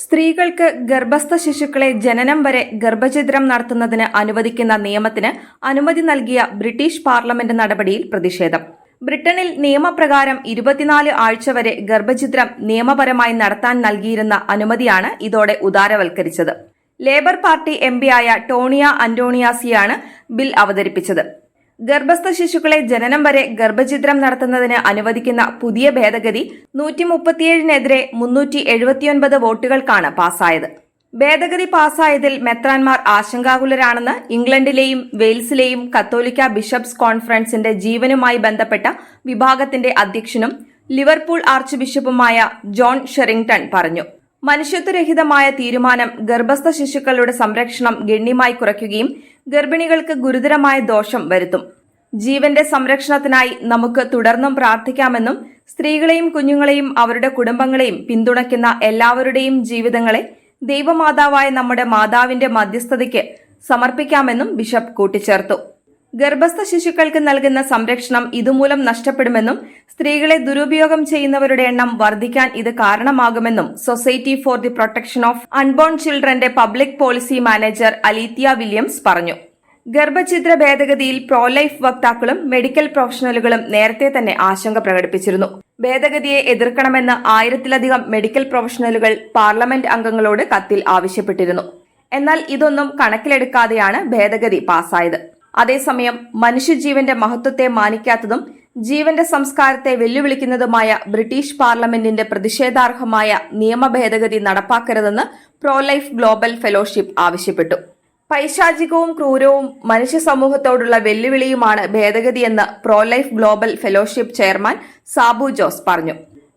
സ്ത്രീകൾക്ക് ഗർഭസ്ഥ ശിശുക്കളെ ജനനം വരെ ഗർഭഛിദ്രം നടത്തുന്നതിന് അനുവദിക്കുന്ന നിയമത്തിന് അനുമതി നൽകിയ ബ്രിട്ടീഷ് പാർലമെന്റ് നടപടിയിൽ പ്രതിഷേധം. ബ്രിട്ടനിൽ നിയമപ്രകാരം ഇരുപത്തിനാല് ആഴ്ച വരെ ഗർഭഛിദ്രം നിയമപരമായി നടത്താൻ നൽകിയിരുന്ന അനുമതിയാണ് ഇതോടെ ഉദാരവൽക്കരിച്ചത്. ലേബർ പാർട്ടി എംപിയായ ടോണിയ അന്റോണിയാസിയാണ് ബിൽ അവതരിപ്പിച്ചത്. ഗർഭസ്ഥ ശിശുക്കളെ ജനനം വരെ ഗർഭചിത്രം നടത്തുന്നതിന് അനുവദിക്കുന്ന പുതിയ ഭേദഗതി നൂറ്റി മുപ്പത്തിയേഴിനെതിരെ മുന്നൂറ്റി എഴുപത്തിയൊൻപത് വോട്ടുകൾക്കാണ് പാസായത് ഭേദഗതി പാസായതിൽ മെത്രാൻമാർ ആശങ്കാകുലരാണെന്ന് ഇംഗ്ലണ്ടിലെയും വെയിൽസിലെയും കത്തോലിക്ക ബിഷപ്സ് കോൺഫറൻസിന്റെ ജീവനുമായി ബന്ധപ്പെട്ട വിഭാഗത്തിന്റെ അധ്യക്ഷനും ലിവർപൂൾ ആർച്ച് ബിഷപ്പുമായ ജോൺ ഷെറിംഗ്ടൺ പറഞ്ഞു. മനുഷ്യത്വരഹിതമായ തീരുമാനം ഗർഭസ്ഥ ശിശുക്കളുടെ സംരക്ഷണം ഗണ്യമായി കുറയ്ക്കുകയും ഗർഭിണികൾക്ക് ഗുരുതരമായ ദോഷം വരുത്തും. ജീവന്റെ സംരക്ഷണത്തിനായി നമുക്ക് തുടർന്നും പ്രാർത്ഥിക്കാമെന്നും സ്ത്രീകളെയും കുഞ്ഞുങ്ങളെയും അവരുടെ കുടുംബങ്ങളെയും പിന്തുണയ്ക്കുന്ന എല്ലാവരുടെയും ജീവിതങ്ങളെ ദൈവമാതാവായ നമ്മുടെ മാതാവിന്റെ മധ്യസ്ഥതയ്ക്ക് സമർപ്പിക്കാമെന്നും ബിഷപ്പ് കൂട്ടിച്ചേർത്തു. ഗർഭസ്ഥ ശിശുക്കൾക്ക് നൽകുന്ന സംരക്ഷണം ഇതുമൂലം നഷ്ടപ്പെടുമെന്നും സ്ത്രീകളെ ദുരുപയോഗം ചെയ്യുന്നവരുടെ എണ്ണം വർദ്ധിക്കാൻ ഇത് കാരണമാകുമെന്നും society for the protection of unborn ചിൽഡ്രന്റെ public policy manager Alithea Williams പറഞ്ഞു. ഗർഭഛിദ്ര ഭേദഗതിയിൽ പ്രോലൈഫ് വക്താക്കളും മെഡിക്കൽ പ്രൊഫഷണലുകളും നേരത്തെ തന്നെ ആശങ്ക പ്രകടിപ്പിച്ചിരുന്നു. ഭേദഗതിയെ എതിർക്കണമെന്ന് ആയിരത്തിലധികം മെഡിക്കൽ പ്രൊഫഷണലുകൾ പാർലമെന്റ് അംഗങ്ങളോട് കത്തിൽ ആവശ്യപ്പെട്ടിരുന്നു. എന്നാൽ ഇതൊന്നും കണക്കിലെടുക്കാതെയാണ് ഭേദഗതി പാസായത് അതേസമയം മനുഷ്യജീവന്റെ മഹത്വത്തെ മാനിക്കാത്തതും ജീവന്റെ സംസ്കാരത്തെ വെല്ലുവിളിക്കുന്നതുമായ ബ്രിട്ടീഷ് പാർലമെന്റിന്റെ പ്രതിഷേധാർഹമായ നിയമ ഭേദഗതി നടപ്പാക്കരുതെന്ന് പ്രോലൈഫ് ഗ്ലോബൽ ഫെലോഷിപ്പ് ആവശ്യപ്പെട്ടു. പൈശാചികവും ക്രൂരവും മനുഷ്യ സമൂഹത്തോടുള്ള വെല്ലുവിളിയുമാണ് ഭേദഗതിയെന്ന് pro life global fellowship chairman Sabu Jose പറഞ്ഞു.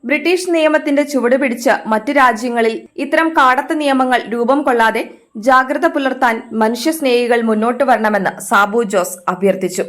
ബ്രിട്ടീഷ് നിയമത്തിന്റെ ചുവട് പിടിച്ച് മറ്റു രാജ്യങ്ങളിൽ ഇത്തരം കാടത്ത നിയമങ്ങൾ രൂപം കൊള്ളാതെ ജാഗ്രത പുലർത്താൻ മനുഷ്യസ്നേഹികൾ മുന്നോട്ട് വരണമെന്ന് സാബു ജോസ് അഭ്യർത്ഥിച്ചു.